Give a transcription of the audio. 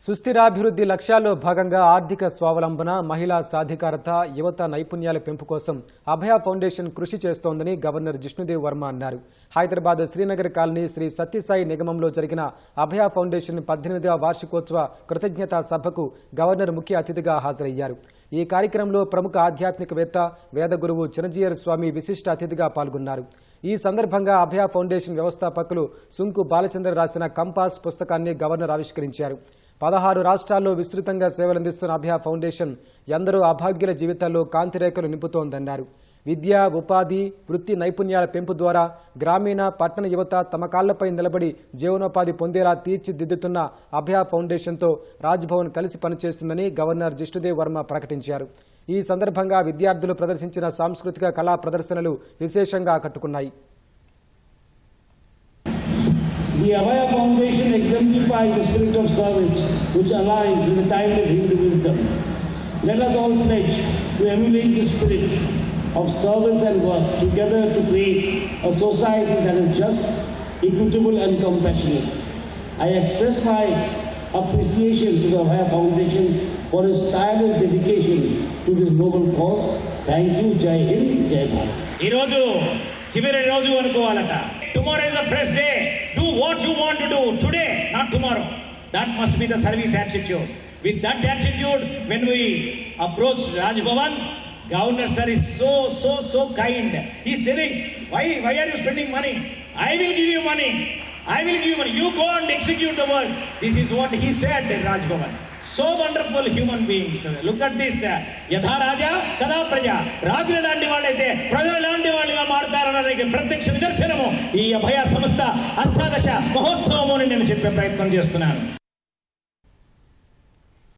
సుస్థిరాభివృద్ధి లక్ష్యాల్లో భాగంగా ఆర్థిక స్వావలంబన మహిళా సాధికారత యువత నైపుణ్యాల పెంపు కోసం అభయ ఫౌండేషన్ కృషి చేస్తోందని గవర్నర్ జిష్ణుదేవ్ వర్మ అన్నారు. హైదరాబాద్ శ్రీనగర్ కాలనీ శ్రీ సత్యసాయి నిగమంలో జరిగిన అభయ ఫౌండేషన్ పద్దెనిమిదవ వార్షికోత్సవ కృతజ్ఞతా సభకు గవర్నర్ ముఖ్య అతిథిగా హాజరయ్యారు. ఈ కార్యక్రమంలో ప్రముఖ ఆధ్యాత్మికవేత్త వేదగురువు చిరంజీయర్ స్వామి విశిష్ట అతిథిగా పాల్గొన్నారు. ఈ సందర్భంగా అభయ ఫౌండేషన్ వ్యవస్థాపకులు సుంకు బాలచంద్ర రాసిన కంపాస్ పుస్తకాన్ని గవర్నర్ ఆవిష్కరించారు. పదహారు రాష్ట్రాల్లో విస్తృతంగా సేవలందిస్తున్న అభ్య ఫౌండేషన్ ఎందరో అభాగ్యుల జీవితాల్లో కాంతిరేఖలు నింపుతోందన్నారు. విద్య ఉపాధి వృత్తి నైపుణ్యాల పెంపు ద్వారా గ్రామీణ పట్టణ యువత తమ కాళ్ళపై నిలబడి జీవనోపాధి పొందేలా తీర్చిదిద్దుతున్న అభయ ఫౌండేషన్తో రాజ్భవన్ కలిసి పనిచేస్తుందని గవర్నర్ జిష్ణుదేవ్ వర్మ ప్రకటించారు. ఈ సందర్భంగా విద్యార్థులు ప్రదర్శించిన సాంస్కృతిక కళా ప్రదర్శనలు విశేషంగా ఆకట్టుకున్నాయి. operation exemplifies the spirit of service which aligns with the timeless Hindu wisdom. Let us all pledge to emulate the spirit of service and work together to create a society that is just, equitable and compassionate. I express my appreciation to the Abhaya Foundation for its tireless dedication to this noble cause. Thank you, Jai Hind, Jai Bharat. Tomorrow is the fresh day. Tomorrow is the fresh day do what you want to do today not tomorrow that must be the service attitude with that attitude when we approach Raj Bhavan governor sir is so so so kind he selling why why are you spending money I will give you money I will give money you go and execute the work this is so wonderful human beings look at this యథా రాజా కదా ప్రజ. రాజుల లాంటి వాళ్ళైతే ప్రజల లాంటి వాళ్ళుగా మారుతారనడానికి ప్రత్యక్ష నిదర్శనము ఈ అభయ సంస్థ అష్టాదశ మహోత్సవము అని నేను చెప్పే ప్రయత్నం చేస్తున్నాను.